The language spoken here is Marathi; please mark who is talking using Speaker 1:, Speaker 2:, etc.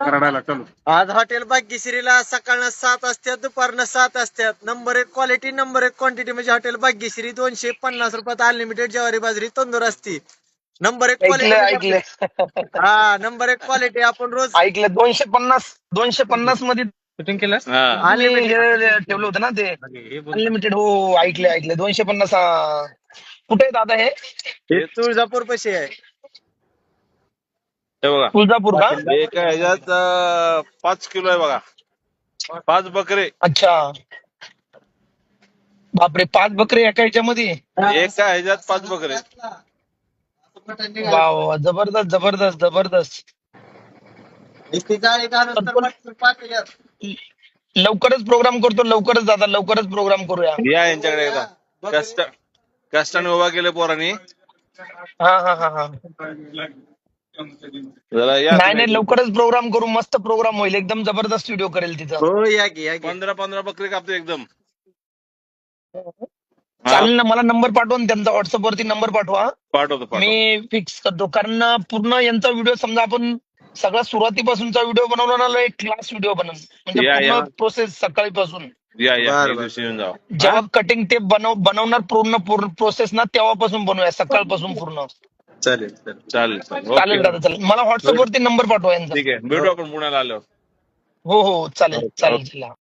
Speaker 1: कराडाला चलो.
Speaker 2: आज हॉटेल भाग्यश्रीला सकाळनं सात असतात दुपारनं सात असतात नंबर एक क्वालिटी नंबर एक क्वांटिटी म्हणजे हॉटेल भाग्यश्री दोनशे पन्नास रुपयात अनलिमिटेड ज्वारी बाजरी तंदूर असती. नंबर एक
Speaker 3: ऐकलं
Speaker 2: क्वालिटी
Speaker 3: ऐकलं.
Speaker 2: हा नंबर एक क्वालिटी आपण रोज
Speaker 3: ऐकलं दोनशे पन्नास दोनशे पन्नासमध्ये
Speaker 1: शूटिंग
Speaker 3: हे. ठेवलं होतं ना ते. अनलिमिटेड हो ऐकले ऐकले. दोनशे पन्नास. कुठे दादा हे?
Speaker 2: हे तुळजापूर पशी आहे.
Speaker 4: हे बघा.
Speaker 3: तुळजापूर का?
Speaker 4: एका ह्याच्यात अं, पाच किलो आहे बघा. पाच बकरे.
Speaker 3: अच्छा. बापरे पाच बकरे एका ह्याच्यामध्ये
Speaker 4: एका ह्याच्यात पाच बकरे.
Speaker 3: वा वा वा. जबरदस्त जबरदस्त जबरदस्त. लवकरच प्रोग्राम करतो लवकरच दादा लवकरच प्रोग्राम करूया.
Speaker 4: या यांच्याकडे एकदा. कष्ट कष्टाने उभा केले पोरांनी.
Speaker 3: हा हा हा हा.
Speaker 4: जरा या
Speaker 3: नाही नाही लवकरच प्रोग्राम करू मस्त प्रोग्राम होईल. एकदम जबरदस्त व्हिडिओ करेल तिथं
Speaker 2: हो या की या की.
Speaker 4: पंधरा पंधरा बकरे कापतो एकदम. हा,
Speaker 3: चालेल ना मला नंबर पाठवा ना त्यांचा व्हॉट्सअप वरती नंबर पाठवा
Speaker 4: पाठवतो पाठवतो.
Speaker 3: मी फिक्स करतो. कारण पूर्ण यांचा व्हिडिओ समजा आपण सगळा सुरुवातीपासूनचा व्हिडिओ बनवला ना एक क्लास व्हिडिओ बनवून म्हणजे
Speaker 4: या, या.
Speaker 3: पूर्ण प्रोसेस सकाळीपासून.
Speaker 4: या या.
Speaker 2: बरं,
Speaker 4: एक
Speaker 2: बरं.
Speaker 4: दिवशी येऊन जावा.
Speaker 3: जेव्हा कटिंग टेप बनव बनवणार पूर्ण पूर्ण प्रोसेस ना तेव्हापासून बनवूया सकाळपासून पूर्ण.
Speaker 2: चालेल चालेल.
Speaker 4: चालेल चालेल.
Speaker 3: चालेल
Speaker 4: ओके.
Speaker 3: दादा चालेल. मला व्हॉट्सअप वरती नंबर पाठवा यांचा.
Speaker 4: ठीक आहे. भेटू आपण पुण्याला आल्यावर.
Speaker 3: हो हो चालेल चालेल चालेल.